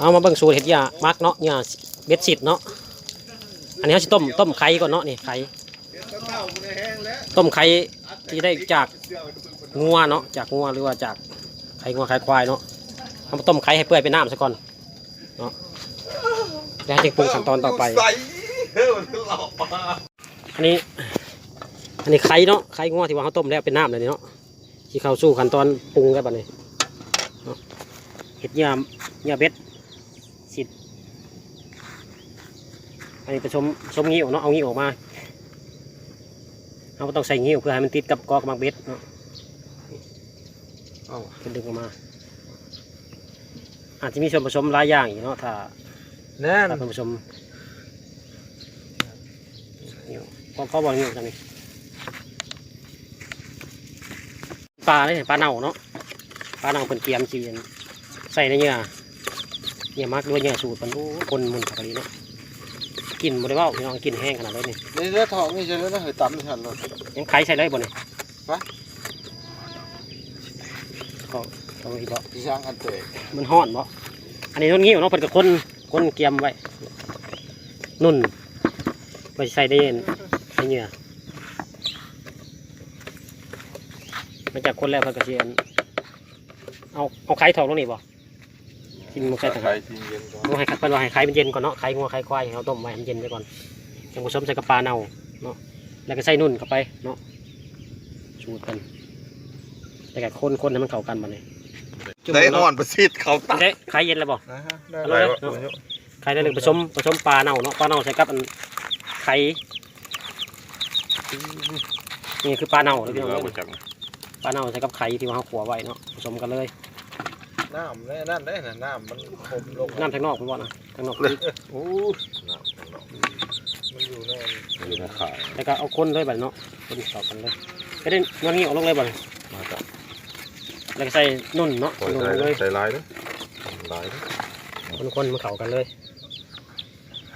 เอามาเบิ่งสูตรเห็ดยามักเนาะยาเบ็ดสิบเนาะอันนี้เขาจะต้มต้มไข่ก่อนเนาะนี่ไข่ต้มไข่ที่ได้จากงัวเนาะจากงัวหรือว่าจากไข่งัวไข่ควายเนาะเอามาต้มไข่ให้เปื่อยเป็นน้ำซะก่อนเนาะแล้วจึงปรุงขั้นตอนต่อไป อันนี้ อันนี้ไข่เนาะไข่งัวที่ว่าเขาต้มแล้วเป็นน้ำเลยเนาะที่เขาสู่ขั้นตอนปรุงแล้วบัดนี้เนาเห็ดยามยาเบ็ดสิบ อันนี้ผสมผสมงี้ออกเนาะเอางี้ออกมาเราก็ต้องใส่งี้ออกเพื่อให้มันติดกับกอกมักเบ็ดเนาะเอาเป็นดึงออกมา อาจจะมีส่วนผสมหลายอย่างอีกเนาะถ้าแน่นถ้าผสมนี่พอพอบอกงี้จังนี่ปลาเนี่ยปลาเน่าเนาะปลาเน่าเป็นเกียมจีนใส่ในเนื้อเนื้อมักด้วยเนื้อสูตรมันโอ้คนมุนผักกะดีเนาะ กินบ่ได้เว่าพี่น้องกินแห้งขนาดนี้นี่ในเรือทองนี่จะเรือเฮ้ยตำไม่ทันเลยยังไข่ใส่ได้บ่เนี่ยวะก็ต้องอีกบ่พี่ช้างอันเตะมันห้อนบ่อันนี้ต้นงี้เนาะเพิ่นก็คนคนเกียมไว้นุ่นไปใส่ได้ในเนื้อมันจากคนแล้วเพิ่นก็สิอันเอาเอาไข่ทองลงนี่บ่ กินมันใส่ถังไข่ทีเย็นก่อนเอาให้เพิ่นว่าให้ไข่มันเย็นก่อนเนาะไข่งัวไข่ควายให้เขาต้มไว้ให้มันเย็นไว้ก่อนจังผสมใส่กับปลาเน่าเนาะแล้วก็ใส่นุ่นเข้าไปเนาะสูตรกันแล้วก็คนคนให้มันเข้ากันบัดนี้ได้อ่อนประสิทธิ์เขาตัดได้ไข่เย็นแล้วบ่นะฮะได้เอาเลยเนาะไข่ได้เลยผสมผสมปลาเน่าเนาะปลาเน่าใส่กับอันไข่นี่คือปลาเน่าเลยพี่น้องเอ้ยปลาเน่าใส่กับไข่ที่ว่าเขาขัวไว้เนาะผสมกันเลย น้ำแน่นั่นได้น่ะน้ำมันคมลงน้ำทางนอกพี่บอนะทางนอกโอ้น้ำข้างนอกมันอยู่แน่อยู่ในข่ายแล้วก็เอาคนเลยบัดเนาะคนเข้ากันเลยก็ได้นวลงี้ออกลงเลยบัดมาจากแล้วก็ใส่นุ่นเนาะปล่อยนุ่นใจลงเลยใจร้ายเด้อร้ายเด้อคนคนๆมาเข้ากันเลย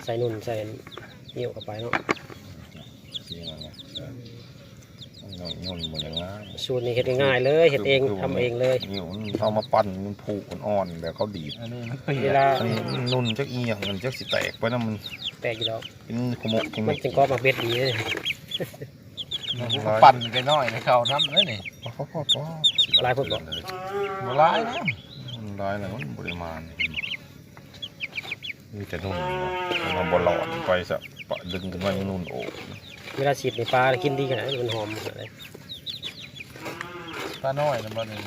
ใส่นุ่นใส่เงี้ยวเข้าไปเนาะ นี่ไง ย่นย่นหมดเลยนะสูตรนี้เฮ็ดง่ายๆเลยเฮ็ดเองทำเองเลยนี่มันเอามาปั้นมันผูกมันอ่อนแบบเขาดีดอันนี้มันเปีเวยลาอันนี้มันนุ่นจักอีหยังมันจักสิแตกไปนะมันแตกอยู่แล้วเป็นขโมกขโมมันกจึงก็มาเบ็ดดีเลยปั่นไปหน่อยในเขาน้ำเลยนี่พ่อพ่อพ่อพ่อหลายคนบอกบ่ร้ายนะมันร้ายแล้วมันบริมาณมีแต่นุ่นมันบอลอดไปสักปะดึงขึ้นมายังนุ่นโอบ เวลาฉีดในปลากินดีขนาดนั้นมันหอมขนาดไหนปลาน้อยนะบ่นี่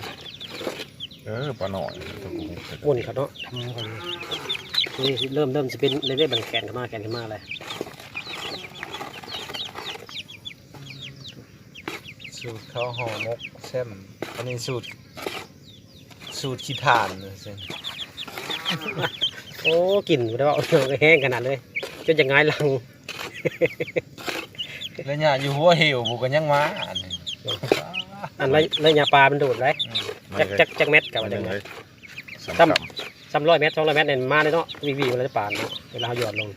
เออปลาหน่อยตะกูอุ่นครับเนาะทำกันนี่เริ่มเริ่มจะเป็นเรื่อยๆแบ่งแกนขึ้นมาแกนขึ้นมาเลยสูตรเขาห่อมกแซ่มอันนี้สูตร สูตรขี้ทานเลยสิโอ้กลิ่นไม่ได้ว่าแห้งขนาดเลยจนจะง่ายหลัง แล้วเนี่ยอยู่หัวเหวบุกันยังมาอันนี้อันไรไรยาปลามันดูดเลยจักจักจักเม็ดกับอะไรยังไงเงี้ยสามซ้ำซ้ำร้อยเม็ดสองร้อยเม็ดเนี่ยมาเลยเนาะวีวีมันจะปานเนาะเวลาหยอดลง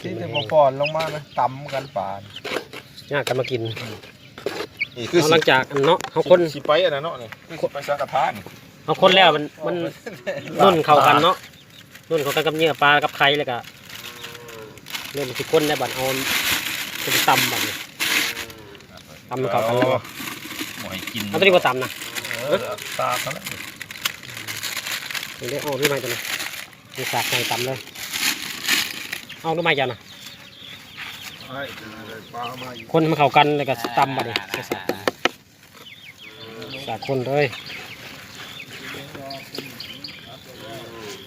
ที่จะบ่ปอนลงมานะตำกันปานยากกันมากินนี่คือเอาหลังจากอันเนาะเขาคนสิไปอันนั้นเนาะนี่คือสิไปสังกะทานเขาคนแล้วมันมันนุ่นเข้ากันเนาะนุ่นเข้ากันกับเนื้อปลากับไข่เลยก็เริ่มสิคนได้บัดเอา เป็นตำบัดนี้ตำมันเข้ากันแล้วบ่หมอยกินเอาตัวนี้มาตำนะเออตาเขาแล้วเดี๋ยวเอาด้วยไม้ตัวนี้มีสากใส่ตำเลยเอาด้วยไม้จ้ะนะไอ้ปลามาอีกคนให้มันเข้ากันแล้วก็ตำบัดนี้ใส่สากสากคนเลย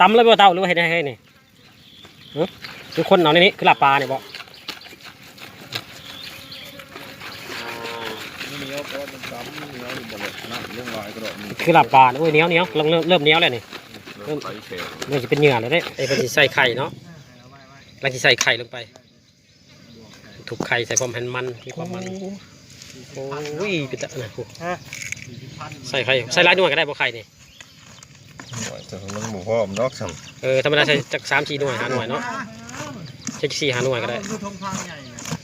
ตำเลยบ่เต่าหรือว่าให้ได้ให้นี่หึคือคนเอาในนี้คือหลับปลาเนี่ยบ่ เหนียวก็มันซ้ำเหนียวอยู่บ่เลยน้ำลงลายก็ดอกนี่คือหลับปลาเนี่ยโอ้ยเหนียวเหนียวเริ่มเริ่มเริ่มเหนียวแล้วนี่เริ่มไหลแข็งเริ่มจะเป็นเหงื่อแล้วเด้ไอ้เป็นสิใส่ไข่เนาะเราจะใส่ไข่ลงไป ถูกไข่ใส่ความมันมันมีความมันโอ้ยเป็นตะนะโอ้ใส่ไข่ใส่หลายหน่วยก็ได้บ่ไข่นี่แต่มันหมูพ่อมนอกซ้เออธรรมดาใส่จากสามสี่หน่วยห้าหน่วยเนาะใช้สี่ห้าหน่วยก็ได้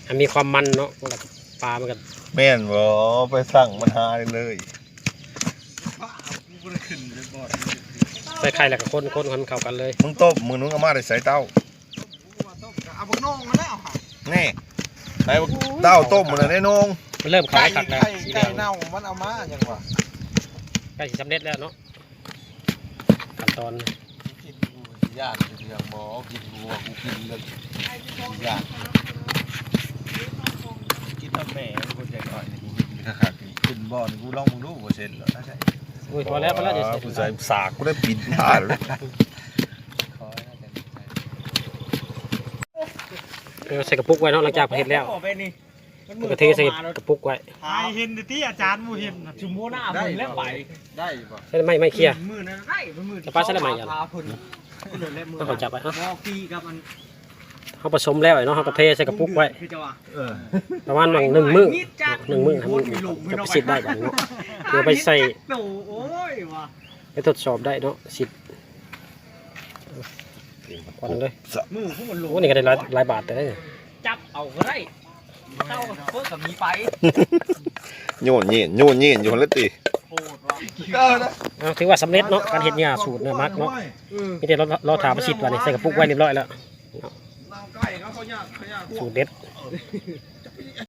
อันมีความมันเนาะมันกับ ปลามันกับำแม่นบ่ไปสั่งมันหาเลยใส่ไข่แล้วก็คนคนให้มันเข้ากันเลยมึงต้มมึงนึงเอามาได้ใส่เต้าเอาบักน้องมาแล้วค่ะแน่ไอ้เต้าต้มมันได้นงมันเริ่มไก่ขายขักแล้วไก่สีไก่แดงเน่ามันเอามาอย่างวะใกล้สิสำเร็จแล้วเนาะขั้นตอนกินกูสิยากเถื่อนบ่กินกูว่ากูกินเลยสิยาก กินน้ำแม่กูใจหน่อยนี่กูกินคักๆนี่ขึ้นบ่อนกูลองมึงดูบ่เสร็จแล้วนะใช่อุ้ยพอแล้วพอแล้วเดี๋ยวเสร็จกูใส่สากกูได้ปิดผ้าเลยขอให้น่าจะเออใส่กระปุกไว้เนาะหลังจากเฮ็ดแล้วไปนี่แล้วก็เทใส่กระปุกไว้หายเห็นที่อาจารย์มูเห็นน่ะจุ่มโมหน้ามึงแล้วไปได้บ่ใส่ไม่ไม่เคลียร์ มือนั้นได้เป็นมือจะปาใส่ละไหมอะ พาพุ่นพุ่นเลยมือต้องเขาจับไว้ฮะ มอกีกับมัน เขาผสมแล้วไอ้เนาะเขาก็เทใส่กระปุกไว้ คือจะว่าเออประมาณหนึ่งหนึ่งมื้อหนึ่งมื้อให้มันจะไปสิทธิ์ได้แบบนี้เดี๋ยวไปใส่โอ้โอ้ยว่ะไปทดสอบได้เนาะสิทธิ์ก่อนเลยมือพวกมันหลงโอ้นี่ก็ได้หลายหลายบาทแต่ได้เนี่ยจับเอาก็ได้เต้าเพิ่งกับมีไปโยนเย็นโยนเย็นอยู่คนละตีโหดว่ะก็นะเอาถือว่าสำเร็จเนาะการเฮ็ดเนี่ยสูตรเนื้อมักเนาะมีแต่เราเราถามประสิทธิ์ว่านี่ใส่กระปุกไว้เรียบร้อยแล้ว สูตรเด็ด